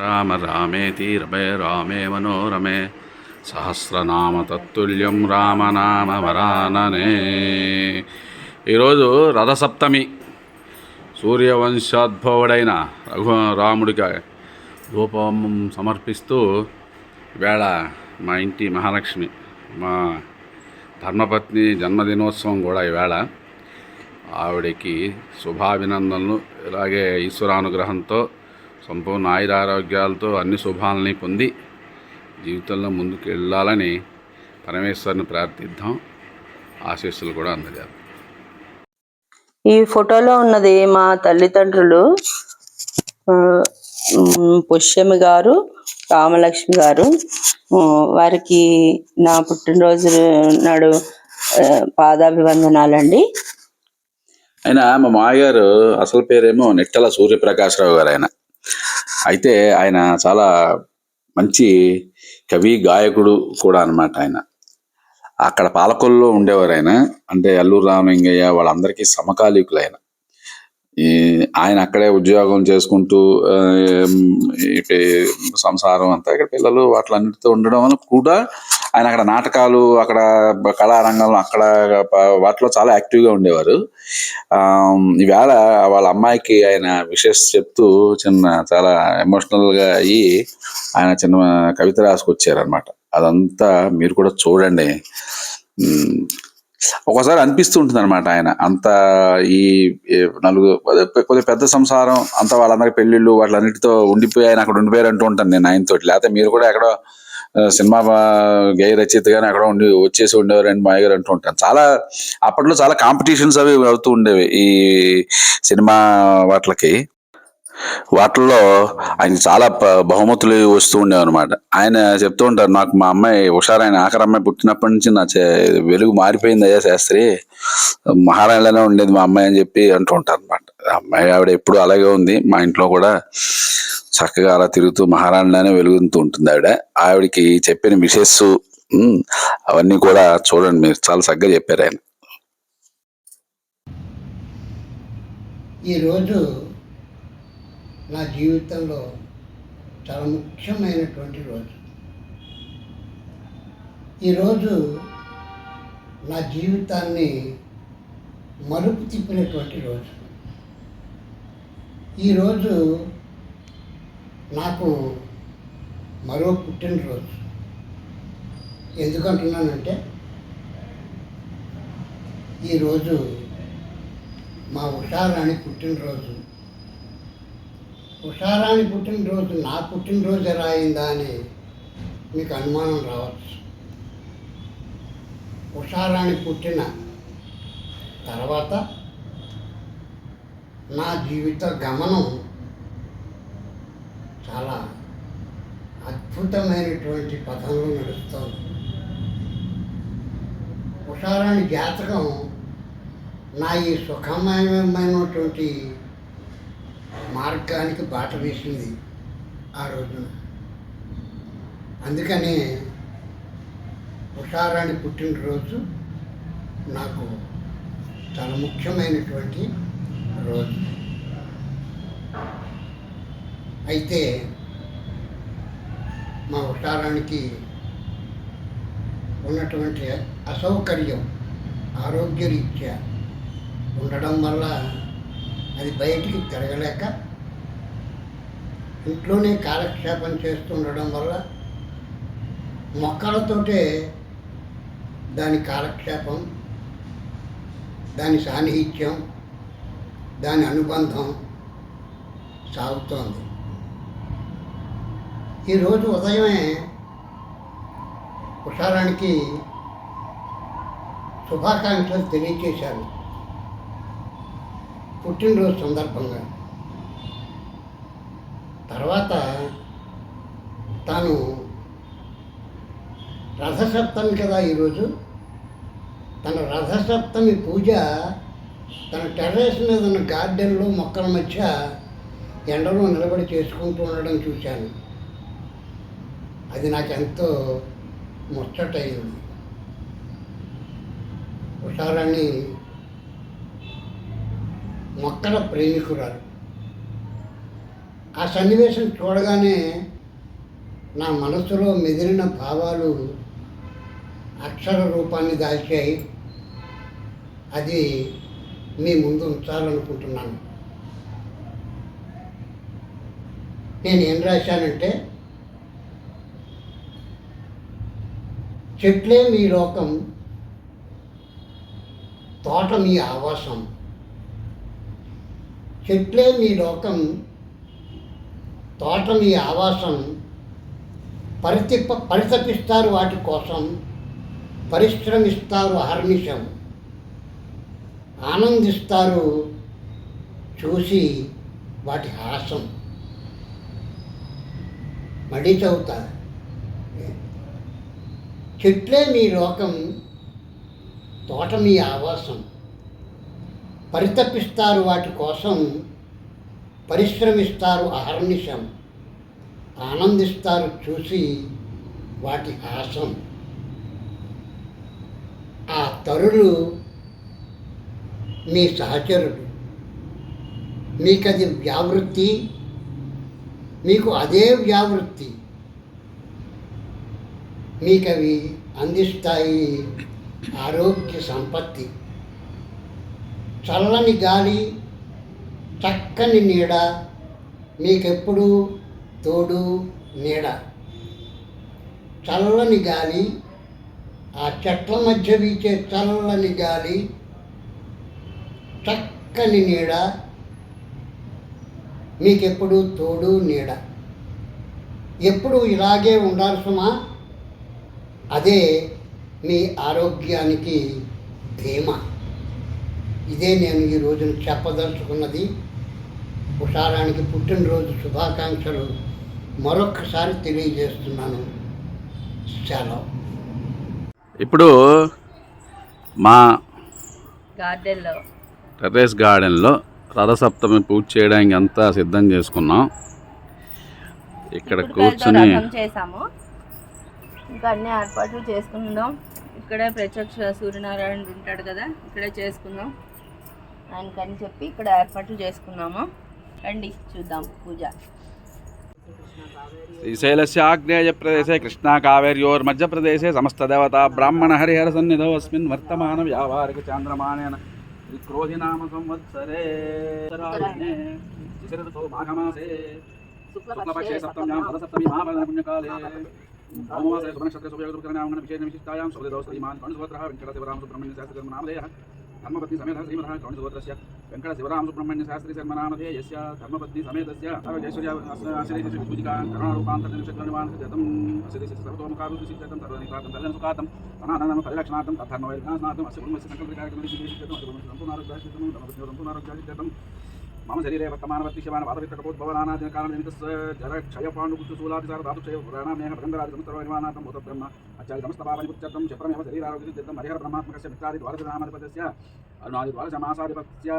రామ రామేతి రమే రామే మనోరమే సహస్రనామ తత్తుల్యం రామనామ వరాననే ఈరోజు రథసప్తమి. సూర్యవంశాద్భవుడైన రఘు రాముడికి ధూపం సమర్పిస్తూ వేళ మా ఇంటి మహాలక్ష్మి మా ధర్మపత్ని జన్మదినోత్సవం కూడా ఈవేళ ఆవిడకి శుభాభినందనలు ఇలాగే ఈశ్వరానుగ్రహంతో సంపూర్ణ ఆయురారోగ్యాలతో అన్ని శుభాలని పొంది జీవితంలో ముందుకు వెళ్ళాలని పరమేశ్వరుని ప్రార్థిద్దాం. ఆశీస్సులు కూడా అందజేద్దాం. ఈ ఫోటోలో ఉన్నది మా తల్లిదండ్రులు పుష్యమి గారు రామలక్ష్మి గారు. వారికి నా పుట్టినరోజు నాడు పాదాభివందనాలండి. ఆయన మా మామగారు అసలు పేరేమో నిట్టల సూర్యప్రకాశ్రావు గారు ఆయన. అయితే ఆయన చాలా మంచి కవి గాయకుడు కూడా అనమాట ఆయన. అక్కడ పాలకొల్లో ఉండేవారు ఆయన. అంటే అల్లూరు రామలింగయ్య వాళ్ళందరికీ సమకాలీకులు ఆయన ఆయన అక్కడే ఉద్యోగం చేసుకుంటూ సంసారం అంతా ఇక్కడ పిల్లలు వాటిలన్నిటితో ఉండడం వల్ల కూడా ఆయన అక్కడ నాటకాలు అక్కడ కళారంగంలో అక్కడ వాటిలో చాలా యాక్టివ్గా ఉండేవారు. ఈవేళ వాళ్ళ అమ్మాయికి ఆయన విషెస్ చెప్తూ చిన్న చాలా ఎమోషనల్గా అయ్యి ఆయన చిన్న కవిత రాసుకొచ్చారనమాట అదంతా మీరు కూడా చూడండి. ఒకసారి అనిపిస్తూ ఉంటుంది అనమాట ఆయన. అంత ఈ నలుగురు నలుగు పెద్ద సంసారం అంత వాళ్ళందరి వాటి వాటిలన్నిటితో ఉండిపోయి ఆయన అక్కడ ఉండిపోయారు అంటూ ఉంటాను నేను ఆయనతో లేకపోతే మీరు కూడా ఎక్కడో సినిమా బా- గేయ రచయితగానే అక్కడ ఉండి వచ్చేసి ఉండేవారని మా మాయ గారు అంటూ ఉంటాను చాలా అప్పట్లో చాలా కాంపిటీషన్స్ అవి అవుతూ ఉండేవి ఈ సినిమా వాటికి వాటిల్లో ఆయన చాలా బహుమతులు వస్తూ ఉండేవి అనమాట ఆయన చెప్తూ ఉంటారు నాకు మా అమ్మాయి హుషారు ఆయన ఆఖరి అమ్మాయి పుట్టినప్పటి నుంచి నా చే- వెలుగు మారిపోయింది అయ్యా శాస్త్రి. మహారాణిలోనే ఉండేది మా అమ్మాయి అని చెప్పి అంటూ ఉంటారు అనమాట అమ్మాయి ఆవిడ ఎప్పుడు అలాగే ఉంది. మా ఇంట్లో కూడా చక్కగా అలా తిరుగుతూ మహారాణిలోనే వెలుగుతూ ఉంటుంది ఆవిడ. ఆవిడకి చెప్పిన విషెస్ అవన్నీ కూడా చూడండి మీరు. చాలా చక్కగా చెప్పారు ఆయన. ఈరోజు నా జీవితంలో చాలా ముఖ్యమైనటువంటి రోజు. ఈరోజు నా జీవితాన్ని మలుపు తిప్పినటువంటి రోజు. ఈరోజు నాకు మరో పుట్టినరోజు. ఎందుకంటున్నానంటే ఈరోజు మా ఉషారాణి పుట్టినరోజు. ఉషారాణి పుట్టినరోజు నా పుట్టినరోజు ఎలా అయిందా అని మీకు అనుమానం రావచ్చు. ఉషారాణి పుట్టిన తర్వాత నా జీవిత గమనం చాలా అద్భుతమైనటువంటి పథంలో నడుస్తుంది. ఉషారాణి జాతకం నా ఈ సుఖమయమైనటువంటి మార్గానికి బాట వేసింది ఆ రోజున. అందుకని ఉషారాణి పుట్టినరోజు నాకు చాలా ముఖ్యమైనటువంటి రోజు. అయితే మా ఉషారానికి ఉన్నటువంటి అసౌకర్యం ఆరోగ్యరీత్యా ఉండడం వల్ల అది బయటికి తిరగలేక ఇంట్లోనే కాలక్షేపం చేస్తుండడం వల్ల మొక్కలతోటే దాని కాలక్షేపం దాని సాన్నిహిత్యం దాని అనుబంధం సాగుతోంది. ఈరోజు ఉదయమే ఉషారానికి శుభాకాంక్షలు తెలియజేశాను పుట్టినరోజు సందర్భంగా. తర్వాత తాను రథసప్తమి కదా ఈరోజు? తన రథసప్తమి పూజ తన టెర్రస్ మీద ఉన్న గార్డెన్లో మొక్కల మధ్య ఎండలో నిలబడి చేసుకుంటూ ఉండడం చూశాను. అది నాకు ఎంతో ముచ్చటైంది. ఉషారాణి మొక్కల ప్రేమికురాలు. ఆ సన్నివేశం చూడగానే నా మనసులో మెదిలిన భావాలు అక్షర రూపాన్ని దాల్చాయి. అది మీ ముందు ఉంచాలనుకుంటున్నాను. నేను ఏం రాశానంటే చెట్లే మీ లోకం తోట మీ ఆవాసం. చెట్లే మీ లోకం తోట మీ ఆవాసం పరితిప్ప పరితపిస్తారు వాటి కోసం పరిశ్రమిస్తారు అహర్నిశం. ఆనందిస్తారు చూసి వాటి హాసం మడి చదువుతా. చెట్లే మీ లోకం తోట మీ ఆవాసం. పరితపిస్తారు వాటి కోసం పరిశ్రమిస్తారు అహర్నిశం ఆనందిస్తారు చూసి వాటి హాసం. ఆ తరులు మీ సహచరుడు మీకది వ్యావృత్తి మీకు అదే వ్యావృత్తి. మీకవి అందిస్తాయి ఆరోగ్య సంపత్తి. చల్లని గాలి చక్కని నీడ మీకెప్పుడు తోడు నీడ. చల్లని గాలి ఆ చెట్ల మధ్య వీచే చల్లని గాలి చక్కని నీడ మీకెప్పుడు తోడు నీడ. ఎప్పుడు ఇలాగే ఉండాల్సమా? అదే మీ ఆరోగ్యానికి ధీమా. ఇదే నేను ఈ రోజున చెప్పదలుచుకున్నది. ఉషారానికి పుట్టినరోజు శుభాకాంక్షలు మరొక్కసారి తెలియజేస్తున్నాను. సెలవు. ఇప్పుడు మా గార్డెన్లో. టెర్రస్ గార్డెన్లో రథసప్తమి పూజ చేయడానికి అంతా సిద్ధం చేసుకున్నాం. ఇక్కడ కూర్చుని చేసాము ఇంకా అన్ని ఏర్పాట్లు చేసుకుందాం. ఇక్కడే ప్రత్యక్ష సూర్యనారాయణుడు ఉంటాడు కదా ఇక్కడే చేసుకుందాం. ఆయనకని చెప్పి ఇక్కడ ఏర్పాట్లు చేసుకున్నాము. రండి చూద్దాం పూజ. శ్రీశైలస్య ఆగ్నేయ ప్రదేశే కృష్ణా కావేర్యోర్ మధ్యప్రదేశే సమస్త దేవత బ్రాహ్మణ హరిహర సన్నిధో అస్మిన్ వర్తమాన వ్యావహారిక చాంద్రమానేన క్రోధి నామ సంవత్సరే. ఉత్తరాయణే మాఘమాసే శుక్లపక్షే సప్తమ్యాం పదసప్తమి మహాబల పుణ్యకాలే. భౌమవాసే సుభనక్షత్రే సుభయోగకరణామన విశేష విశిష్టాయాం సౌదౌ శ్రీమాన్ కణుసుభద్రः వెంకటశివరామ సుబ్రహ్మణ్య శాస్త్రకర్మ నామధేయ. ధర్మపత్ని సమేత శ్రీమత శ్రీమదः వెంకట శివరామ సుబ్రహ్మణ్య శాస్త్రి జన్మనామధేయస్య ధర్మపత్ని సమేతస్య సర్వజైశ్వర్య ఆశ్రయశ పూజికా కరుణారూపాంతర్నిషద్వనివానసిద్ధం సర్వతోముఖాభివృద్ధి సిద్ధం సర్వనిపాతం తల్లిన సుఖాతం అనానందం పరిరక్షణార్థం తద్ధర్మవైర్గాస్నాథం అస్య కుటుంబస్య సంకల్పకార్యక్రమం సంపూర్ణారోగ్యాసిద్ధం ధర్మపత్ని సంపూర్ణారోగ్యాసిద్ధం मम शरीर वर्तमान वर्तिष्यमान वाद वित्त कपोत भवनाना दिन कारण जनित जर क्षय पांडु कुछ सूलादि सार धातु क्षय पुराणा मेह भंगराज समस्त निर्वाणा तम होता ब्रह्म अचार्य समस्त बाबा निपुत चतम चपरम यह शरीर आरोग्य जितम हरिहर परमात्मा कस्य मित्रादि द्वार से नाम वर्तमानवर्तिष्यमान वातवित्तकपोद्भवनादिकारणनिमित्तस्जरक्षयपाण्डुकुष्ठशूलादिसार द्वार भृङ्गरादिसमुत्तरवनिवानाथं भूतब्रह्म अचारिदमस्तपावनिपुत्यर्थं क्षप्रमेव शरीरारोग्यसिद्धिर्दं हरिहरब्रह्मात्मकस्य मित्रादिद्वादशनामाधिपत्यस्य अनुनादिद्वादशमासाधिपत्य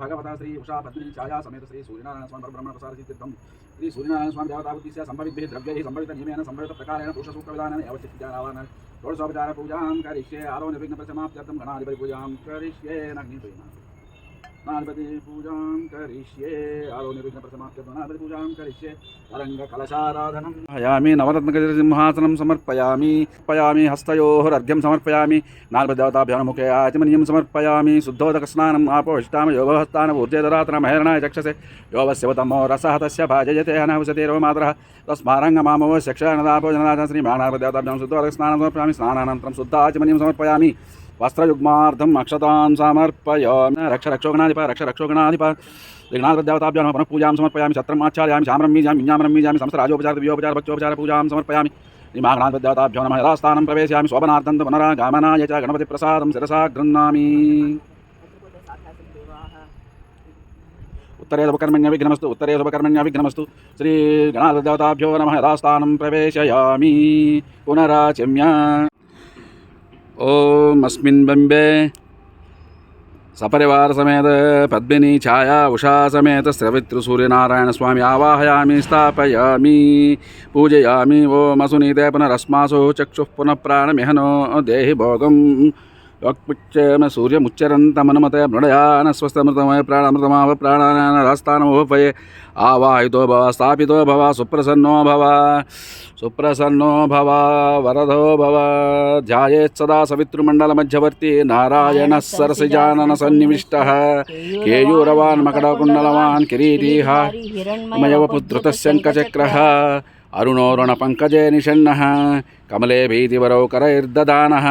भगवत श्री उषा पत्नी छाया समेत श्री सूर्यनारायण स्वामी ब्रह्म प्रसार जी सूर्यनारायणस्वामिब्रह्मप्रसारसिद्धिर्दं श्री सूर्यनारायण स्वामी देवता गुति से संभवित भेद द्रव्य ही संभवित नियम है संभवित सूर्यनारायणस्वामिदेवताबुद्धिस्य सम्भविद्भिः द्रव्यैः सम्भवितनियमेन सम्भवितप्रकारेण पुरुषसूत्रविधानेन एव सिद्धिजानावान् षोडशोपचारपूजां करिष्ये आरो निर्विघ्नप्रसमाप्त्यर्थं गणाधिपतिपूजां करिष्ये नग्निपूजाम् गणाधिपतिपूजां करिष्ये। आलोनिविघ्नप्रसमाप्तगणाधिपतिपूजां करिष्ये। तरङ्गकलशाराधनं हयामि नवरत्नगजसिंहासनं समर्पयामि पयामि हस्तयोः अर्घ्यं समर्पयामि नागदेवताभ्यानुमुखे आचमनीयं समर्पयामि शुद्धोदकस्नानम् आपोष्टाम योगहस्तानभूर्जेदरात्रमहेरणाय चक्षसे। योगस्यवतमो रसः, तस्य भाजयते हनहुसते रोमातरः श्री शक्षणदापोजनादा श्रीमाणार्पदेवताभ्यां शुद्धोदकस्नानं समर्पयामि, स्नानानन्तरं शुद्ध आचमनीयं समर्पयामि। वस्त्रयुग्मार्थम अक्षतां समर्पयामि। रक्ष, रक्षोगणाधिप रक्ष, रक्षोगणाधिप। विघ्नादेवताभ्यो नमः, पुनः पूजां समर्पयामि छत्रम् आचार्यामि शां रम्मीजामि विज्ञां रम्मीजामि संसराजोपचार दिव्योपचार भक्तोपचार पूजां समर्पयामि। निमागणादेवताभ्यो नमः, यथास्थानं प्रवेशयामि, शोभनार्थं पुनरागमनाय च गणपतिप्रसादं शिरसा गृह्णामि। उत्तरे शुभकर्मण्य विघ्नमस्तु, उत्तरे शुभकर्मण्य विघ्नमस्तु। श्रीगणादेवताभ्यो नमः, यथास्थानं प्रवेशयामि। पुनराचिम्य। ॐ अस्मिन् बम्बे। सपरिवार समेत पद्मिनी छाया, उषा समेत स्रवितृसूर्यनारायण स्वामी आवाहयामि, स्थापयामि, पूजयामि। ओमसुनीते पुनरस्मासु, चक्षुः पुनः प्राणमिहनो देहि भोगम्। वक्पुच्चयम सूर्य मुच्चरन्तमनुमतय मृडयान स्वस्थमृतमय प्राणमृतमाव प्राणानरास्थानमुभये आवाहितो भव स्थापितो भव सुप्रसन्नो भव सुप्रसन्नो भव वरदो भव। ध्यायेत्सदा सवितृमण्डलमध्यवर्ति नारायणः सरसिजाननसन्निविष्टः। केयूरवान् मकडकुण्डलवान् किरीटीः। मयवपुद्रुतस्यङ्कचक्रः अरुणोरुणपङ्कजे निषण्णः। कमले भीतिवरौ करैर्दधानः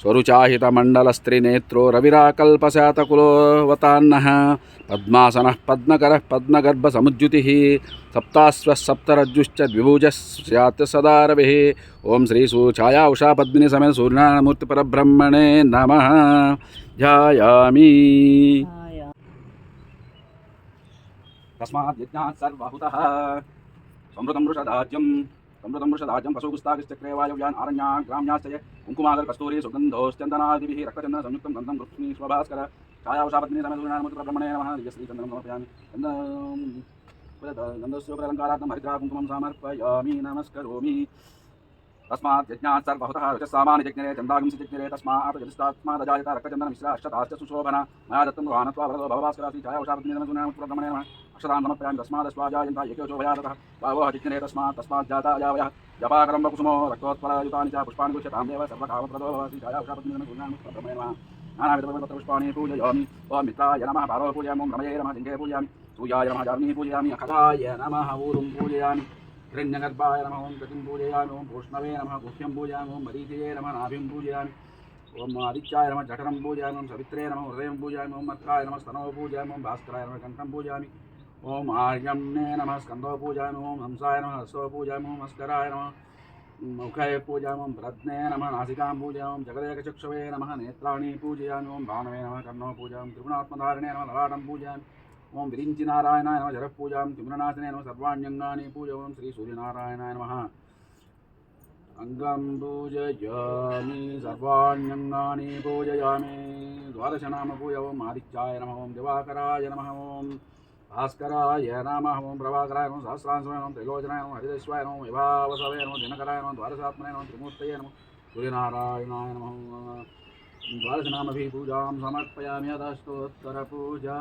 स्वरुचाहितमण्डलस्त्रिनेत्रो रविराकल्पशातकुलोवतान्नः। पद्मासनः पद्मकरः पद्मगर्भसमुद्युतिः। सप्ताश्वः सप्तरज्जुश्च द्विभुजः स्यात् सदा रविः। ॐ श्रीसूछाया उषा पद्मिनी समेत सूर्यनारायणमूर्तिपरब्रह्मणे नमः। ध्यायामि। तस्मात् यज्ञात् सर्वहुतः। समृतं वृषदाज्यं समृतं वृषदाज्यं पशुगुस्तागिश्चक्रे वायव्यान् आरण्यां ग्राम्याश्चय कुङ्कुमागर् कस्तूरी सुगन्धोश्चन्दनादिभिः रक्तचन्दन संयुक्तं गन्धं कृष्णी स्वभास्कर छायावशापत्नी समेतसूर्यनारायणमूर्तिब्रह्मणे नमः दिव्यश्रीचन्दनं समर्पयामि गन्धस्योपलङ्कारार्थं हरिद्रा कुङ्कुमं समर्पयामि नमस्करोमि तस्मात् यज्ञात् सर्वहुतः रजस्सामानि जज्ञरे चन्दागंसि जज्ञरे तस्मात् यजस्तात्मादजायत रक्तचन्दनमिश्रा अष्टताश्च सुशोभना मया दत्तं गृहाणत्वा वरदो भवभास्करासि छायावशापत्नी समेतसूर्यनारायणमूर्तिब्रह्मणे नमः अक्षतां समर्पयामि तस्मादस्वाजायन्त एकेशो भयातः वावः जिज्ञरे तस्मात् तस्मात् जाता यावयः जपाकरं कुसुमो रक्तोत्पलयुतानि च पुष्पाणि पुष्यतां देव सर्वकामप्रदो भवति छायावशापत्नीसूर्याणि नानाविधपत्रपुष्पाणि पूजयामि ॐ मित्राय नमः पारो पूजयामि ॐ रमये नमः जिङ्गे पूजयामि सूर्याय नमः जाग्निः पूजयामि अखगाय नमः ऊरुं पूजयामि हिरण्यगर्भाय नमः ॐ गतिं पूजयामि ॐ पूष्णवे नमः गुह्यं पूजयामि ॐ मरीचये नमः नाभिं पूजयामि ॐ आदित्याय नमः जठरं पूजयामि ॐ सवित्रे नमः हृदयं पूजयामि ॐ मत्काय नमः स्तनौ पूजयामि ॐ भास्कराय नमः कण्ठं पूजयामि ॐ आर्यम्ने नमः स्कन्दौ पूजयामि ॐ हंसाय नमः हस्तौ पूजयामि ॐ मस्कराय नमः मुखाय पूजयामि ॐ भरत्ने नमः नासिकां पूजयामि ॐ जगदेकचक्षुवे नमः नेत्राणि पूजयामि ॐ भानवे नमः कर्णौ पूजयामि त्रिगुणात्मधारिणे नमः ललाटं पूजयामि ఓం విరించి నారాయణ నమ. జరపూజాం తిమ్రనాశనే నమ. సర్వాణ్యంగాని పూజ ఓం శ్రీ సూర్యనారాయణాయ నమ. అంగం పూజయామి సర్వాణ్యంగాని పూజయామి. ద్వాదశనామ పూజ ఓం ఆదిత్యాయ నమ. ఓం దివాకరాయ నమ. ఓం భాస్కరాయ నమ. ఓం ప్రభాకరాయ నమ. సహస్రాంశమయ నమ. త్రిలోచనాయ నమ. హరిదేశ్వాయ నమ. విభావసవయ నమ. దినకరాయ నమ. ద్వాదశాత్మయ నమ. త్రిమూర్తయ నమ. సూర్యనారాయణాయ నమ. द्वादशनामभिः पूजां समर्पयामि अदष्टोत्तरपूजा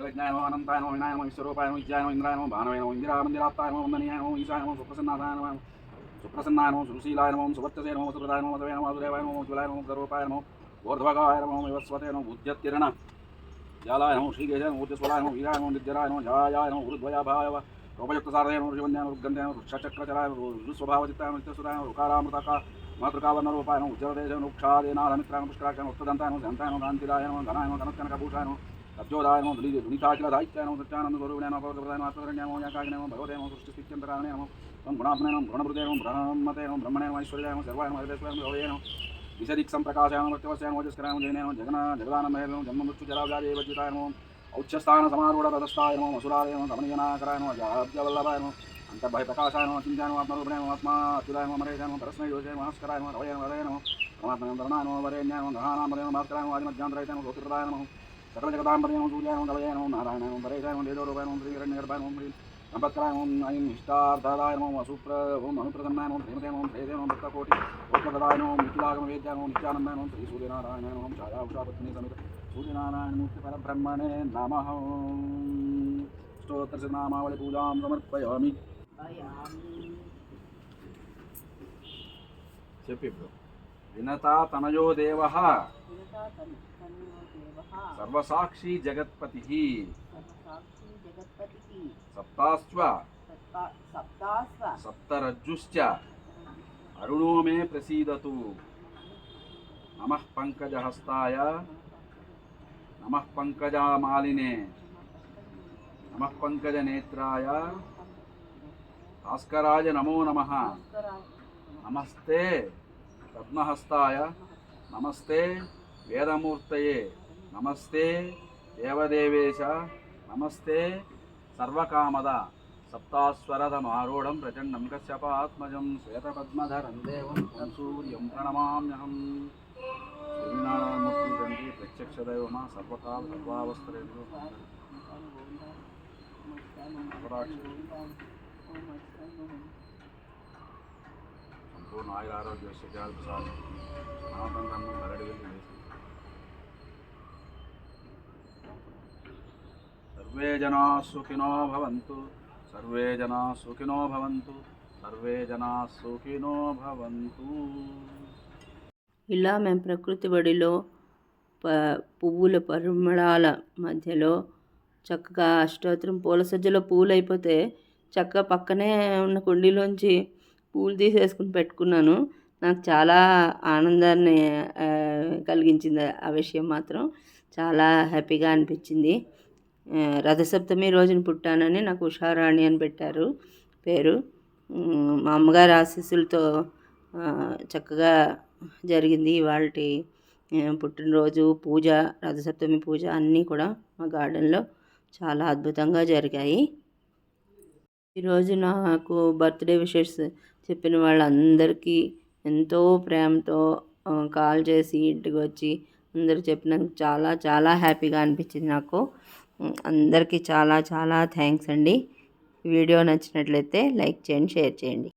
विज्ञाय नमः विनाय नमः विश्वरूपाय नमः विद्याय नमः इन्द्राय नमः भानवे नमः इन्दिरामन्दिराप्ताय नमः वन्दनीयाय नमः ఉపయుక్తసారయను రుజువన్యాన ఉద్గంధ్యాన వృక్షచక్రచరాయన రుజుస్వభావచిత్తాయన నిత్యసురాయన రుకారామృతక మాతృకావర్ణ రూపాయన ఉజ్జలదేశం వృక్షాదేనాథమిత్రాయన పుష్కరాక్షణ ఉత్తదంతాయన దంతాయన గాంధిరాయన ధనాయన ధనకనకభూషాయన అద్యోదాయనం దునితాకిల దాయిత్యానం సత్యానంద స్వరూపిణేన భగవతప్రదాయం ఆత్మకరణ్యామో యాకాగ్నేమో భగవదేమో సృష్టిస్థిత్యంతరాణేమో త్వం గుణాత్మనేనం గుణభృదేనం బ్రహ్మతేనం బ్రహ్మణేనం ఐశ్వర్యాయం సర్వాయం హరిదేశ్వరం భవేనం విశదిక్సం ప్రకాశయానం ప్రత్యవశ్యానం ఓజస్కరాయం జయనేనం జగన జగదానం జన్మ మృత్యు జరావ్యాజే వజ్జితాయనం औच्यस्थान समारूढ़ रथस्थाय नमो मसुराय नमो दमनिजनाकराय नमो जाब्जवल्लभाय नमो अंतर्भय प्रकाशाय नमो चिंताय नमो आत्मरूपणे नमो आत्मा अत्युदाय नमो मरेशाय नमो परस्मै योजय नमो हस्कराय नमो रवय नमो हृदय नमो परमात्मने धरणाय नमो वरेण्याय नमो ग्रहाणां वरे नमो भास्कराय नमो आदिमध्यान्तराय नमो गोतिरदाय नमो सकलजगतां वरे नमो सूर्याय नमो ऐं छाया उषा पत्नी समेत सूर्यनारायणमूर्ति परब्रह्मणे नमः। स्तोत्रस्य नामावलिपूजां समर्पयामि। विनता तनयो देवः। सर्वसाक्षी जगत्पतिः। अरुणो मे प्रसीद नम पङ्कजहस्ताय। నమ పంకజమాలినే. నమ పంకజనేత్రాయ. భాస్కరాయ నమో నమ. నమస్తే. పద్మహస్తాయ. నమస్తే. వేదమూర్తయే. నమస్తే. దేవదేవేశ. నమస్తే. సర్వకామద. సప్తాస్వరథమారూఢం ప్రచండం కశ్యపాత్మజం శ్వేతపద్మధరం దేవం సూర్యం ప్రణమామ్యహం. ಶ್ರೀನಾರಾಯಣಮೂರ್ತಿ ಪ್ರತ್ಯಕ್ಷದೈವಮ ಸರ್ವಕಾಲ ಸರ್ವಾವಸ್ಥರೆಂದು ಸಂಪೂರ್ಣ ಆಯುರ ಆರೋಗ್ಯ ಸಿದ್ಧಾರ್ಥ ಪ್ರಸಾದ್ ನಾಮಕಂಡನ್ನು ಮರಡಿಯಲ್ಲಿ ನಡೆಸಿ ಸರ್ವೇ ಜನಾ ಸುಖಿನೋ ಭವಂತು ಸರ್ವೇ ಜನಾ ಸುಖಿನೋ ಭವಂತು ಸರ್ವೇ ಜನಾ ಸುಖಿನೋ ಭವಂತು ఇలా మేము ప్రకృతి బడిలో ప పువ్వుల పరిమళాల మధ్యలో చక్కగా అష్టోత్తరం పూల సజ్జలో పూలు అయిపోతే చక్కగా పక్కనే ఉన్న కుండీలోంచి పూలు తీసేసుకుని పెట్టుకున్నాను. నాకు చాలా ఆనందాన్ని కలిగించింది ఆ విషయం మాత్రం. చాలా హ్యాపీగా అనిపించింది. రథసప్తమి రోజున పుట్టానని నాకు ఉషారాణి అని పెట్టారు పేరు. మా అమ్మగారి ఆశీస్సులతో చక్కగా జరిగింది. ఇవాళ పుట్టినరోజు పూజ రథసప్తమి పూజ అన్నీ కూడా మా గార్డెన్లో చాలా అద్భుతంగా జరిగాయి. ఈరోజు నాకు బర్త్డే విషెస్ చెప్పిన వాళ్ళందరికీ ఎంతో ప్రేమతో కాల్ చేసి ఇంటికి వచ్చి అందరూ చెప్పినందుకు చాలా చాలా హ్యాపీగా అనిపించింది నాకు. అందరికీ చాలా చాలా థ్యాంక్స్ అండి. వీడియో నచ్చినట్లయితే లైక్ చేయండి షేర్ చేయండి.